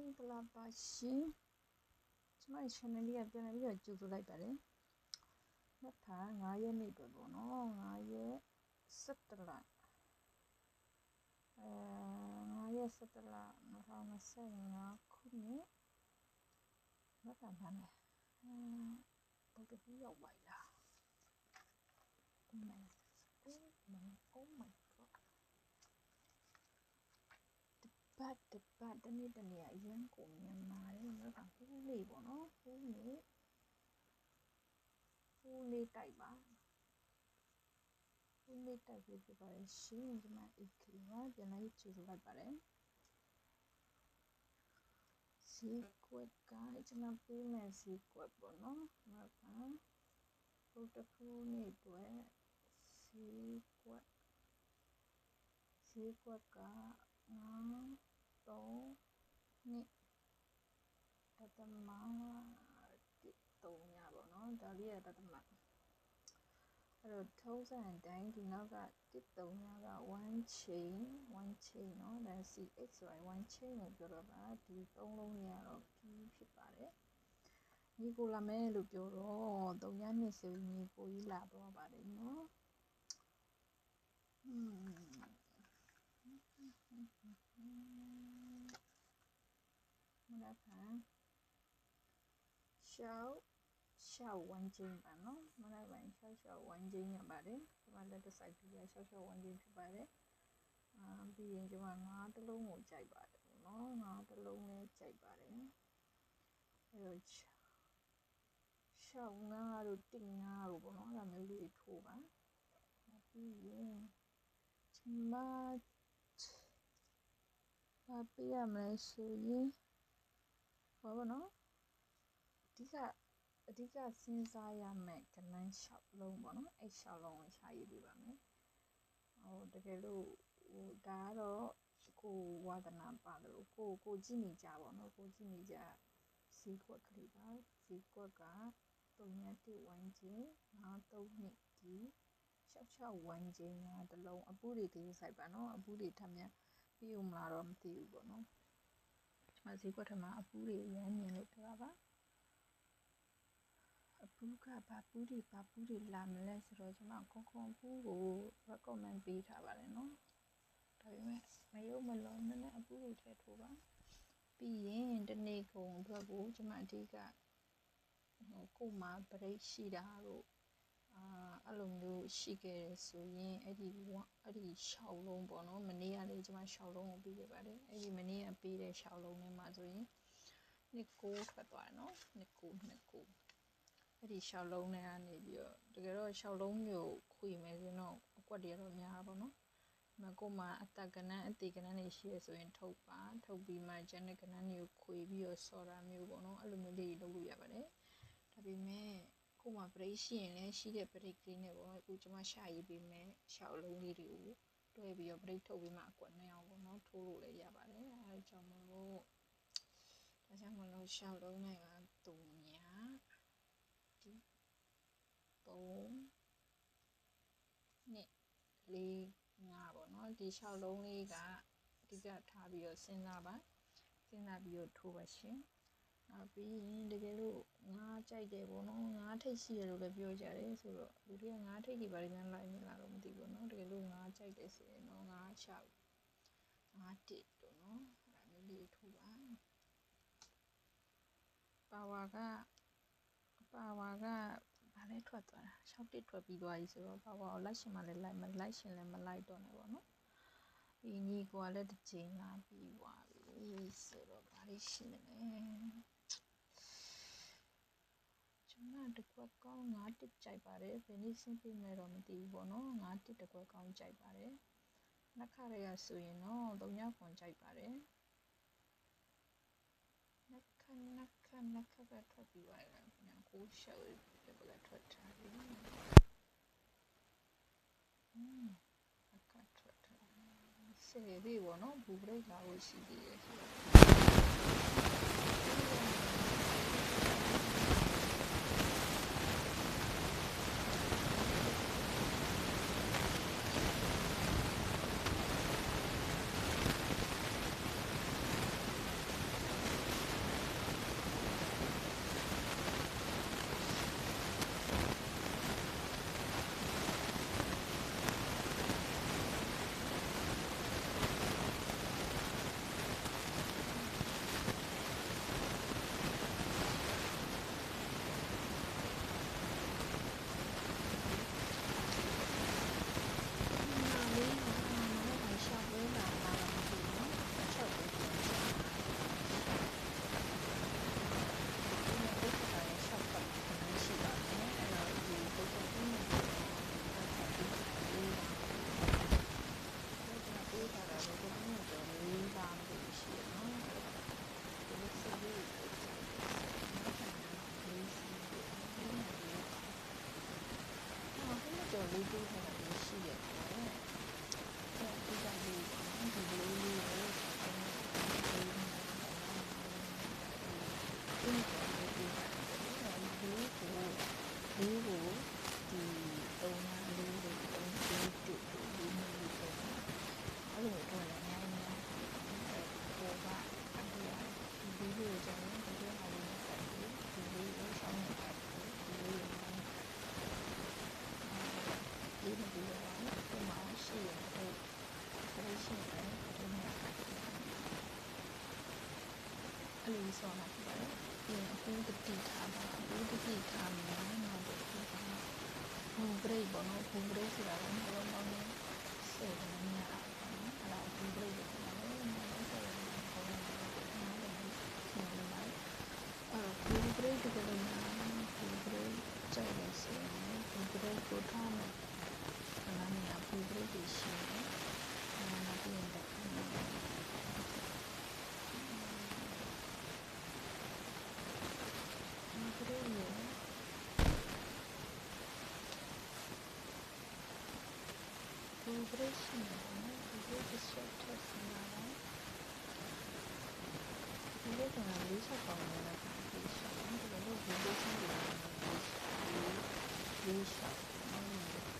င်္ဂလာပါရှင်ကျမရဲ့ channel လေးကပြန်လာပြီးတော့ကြိုဆိုလိုက်ပါတယ်နှစ်ခါ9ရက်နေ့ပဲပေါ့နော်9ရက်17လအဲ9ရက်17လ2025ခုနှစ်နှစ်ခါမှန်းတယ်အဲဘယ်လိုရောက်ပါလား Oh my oh my god ဘတ်တပတ်တနေ့တနေ့အရင်ကိုမြန်မာတယ်ငါကဟိုးလေးပေါ့နော်ဟိုးလေးဟိုးလေးတိုက်ပါဟိုးလေးတိုက်ပြီးပြပါတယ်ရှင်ဒီမှာ AK ပါပြန်လိုက်ချူလိုက်ပါတယ်စီကွက်ကကျွန်တော်ပေးမယ်စီကွက်ပေါ့နော်ငါကဘုတ်တခုနေ့အတွက်စီကွက်စီကွက်ကငါ 3နှစ်တသမ3ညပေါ့နော်ဒါလေးရတသမအဲ့တော့ထုံးစံတိုင်းဒီနောက်က3ညက1 chain 1 chain เนาะဒါ CX ဆိုရင်1 chain ကိုပြောတော့ပါဒီ3လုံးကြီးကတော့ P ဖြစ်ပါတယ်ညီကိုလာမယ်လို့ပြောတော့3ညနှစ်ဆိုရင်ညီကိုကြီးလာတော့ပါတယ်เนาะอืม မနက်ဖြန်ရှောက်ရှောက်ဝမ်းချင်းပါနော်မနက်ပိုင်းရှောက်ရှောက်ဝမ်းချင်းရပါတယ်ဒီမှာလက်တစ်ဆိုင်ပြရရှောက်ရှောက်ဝမ်းချင်းဖြစ်ပါတယ်အာပြီးရင်ဒီမှာငါးတစ်လုံးကိုကြိုက်ပါတယ်နော်ငါးတစ်လုံးနဲ့ကြိုက်ပါတယ်အဲတော့ရှောက်ငါးတို့တင်ငါးတို့ပေါ့နော်ဒါမျိုးလေးထိုးပါပြီးရင်ဒီမှာဘာပြရမလဲဆိုရင် ဘာပေါ့နော်အဓိကအဓိကစဉ်းစားရမယ့်ကဏ္ဍရှောက်လုံးပေါ့နော်အဲ့ရှောက်လုံးကိုရှာရေးပြပါမယ်ဟိုတကယ်လို့ဟိုဒါကတော့ကိုဝါဒနာပါတယ်လို့ကိုကိုကြည့်နေကြပါတော့ကိုကြည့်နေကြဈေးကွက်ကလေးပါဈေးကွက်က3.1ဝန်းကျင်53နှစ်ဒီ66ဝန်းကျင်ကတလုံးအပူတွေကလေးဆိုင်ပါနော်အပူတွေထပ်များပြီးဦးမလားတော့မသိဘူးပေါ့နော် မဈေးကွက်ထမှာအပူတွေရမ်းမြင်လို့ပြောပါအပူကဘာပူတွေဘာပူတွေလာမလဲဆိုတော့ကျွန်မခုံခုံပူကို recommend ပေးထားပါတယ်နော်ဒါပေမဲ့မယုံမလုံးနည်းနည်းအပူတွေထည့်ထိုးပါပြီးရင်တနေ့ကုန်အတွက်ကိုကျွန်မအဓိကဟိုကိုမှ break ရှိတာတို့ အာအဲ့လိုမျိုးရှိခဲ့တယ်ဆိုရင်အဲ့ဒီအဲ့ဒီရှောက်လုံးပေါ့နော်မနေ့ကလေးကျွန်မရှောက်လုံးကိုပြီးခဲ့ပါတယ်အဲ့ဒီမနေ့ကပြီးတဲ့ရှောက်လုံးထဲမှာဆိုရင်နှစ်ကိုထွက်သွားတယ်နော်နှစ်ကိုနှစ်ကိုအဲ့ဒီရှောက်လုံးထဲကနေပြီးတော့တကယ်တော့ရှောက်လုံးမျိုးခွေမယ်ဆိုတော့အကွက်တွေတော့များပါတော့မကိုမှအတက်ကနန်းအသေးကနန်းတွေရှိရဆိုရင်ထုတ်ပါထုတ်ပြီးမှကျန်တဲ့ကနန်းတွေကိုခွေပြီးတော့ဆော်တာမျိုးပေါ့နော်အဲ့လိုမျိုးလေးလုပ်လို့ရပါတယ်ဒါပေမဲ့ ကိုမှ break ရှိရင်လည်းရှိတဲ့ break လေးနဲ့ပေါ့အခုကျွန်မရှာရေးပေးမယ်ရှောက်လုံးလေးတွေကိုတွဲပြီးတော့ break ထုတ်ပြီးမှအကွက်နဲ့အောင်ပေါ့နော်ထိုးလို့လည်းရပါတယ်အဲဒါကြောင့်မလို့ဒါကြောင့်မလို့ရှောက်လုံးနဲ့ကတုံညာဒီပုံနှစ်လေးငါပေါ့နော်ဒီရှောက်လုံးလေးကအဓိကထားပြီးတော့စဉ်းစားပါစဉ်းစားပြီးတော့ထိုးပါရှင် နောက်ပြီးရင်တကယ်လို့ငါးကြိုက်တယ်ပေါ့နော်ငါးထိတ်ရှိရလို့လည်းပြောကြတယ်ဆိုတော့လူတွေကငါးထိတ်တွေဘာတွေများလိုက်နေလားတော့မသိဘူးနော်တကယ်လို့ငါးကြိုက်တယ်ဆိုရင်တော့ငါးချောက်ငါးတစ်တို့နော်အဲ့ဒါမျိုးလေးထိုးပါပါဝါကပါဝါကဘာလဲထွက်သွားတာ6တစ်ထွက်ပြီးသွားပြီဆိုတော့ပါဝါကိုလိုက်ရှင်မှလည်းလိုက်မလိုက်ရှင်လည်းမလိုက်တော့နဲ့ပေါ့နော်ဒီညီကလည်းတစ်ချိန်လာပြီးသွားပြီဆိုတော့ဘာလို့ရှိနေလဲ ကျွန်မတကွက်ကောင်းငါးတစ်ကြိုက်ပါတယ်ဘယ်နည်းရှင်းပြမယ်တော့မသိဘူးပေါ့နော်ငါးတစ်တကွက်ကောင်းကြိုက်ပါတယ်နှစ်ခါရရဆိုရင်တော့၃ညခွန်ကြိုက်ပါတယ်နှစ်ခါနှစ်ခါနှစ်ခါပဲထွက်ပြီးသွားတယ်ညကိုရှောက်ပြပကထွက်ထားတယ်อืมအခါထွက်ထားဆယ်ပြီပေါ့နော်ဘူဘရိတ်လာလို့ရှိသေးတယ် ဆိုတော့လေးစောတာဖြစ်ပါတယ်ပြီးရင်အပူတတိထားပါအပူတတိထားမယ်နောက်တစ်ခုကဘူဂရိတ်ပေါ့နော်ဘူဂရိတ်ဆိုတာကဘယ်လိုမှမစေတယ်ညတာပေါ့နော်အဲ့ဒါဘူဂရိတ်လို့ခေါ်ပါတယ်နောက်တစ်ခုကဘုံနဲ့ပုံနဲ့နားလည်ပြီးရှင်းနေပါတယ်အဲ့တော့ဘူဂရိတ်တကယ်လို့များဘူဂရိတ်ကြိုက်လို့ဆိုရင်ဘူဂရိတ်ကိုထားမယ်ခဏနေရာဘူဂရိတ်ကိုရှင်းတယ်အဲ့ဒါပြီးရင်တစ်ခါနေဘူဂရိတ်ရဲ့ vibration နဲ့ vibration test မှာတော့ဒီလိုကလေးချက်ပေါင်းနေတာ vibration ဒီလို vibration တွေလေးချက်လေးချက်နော်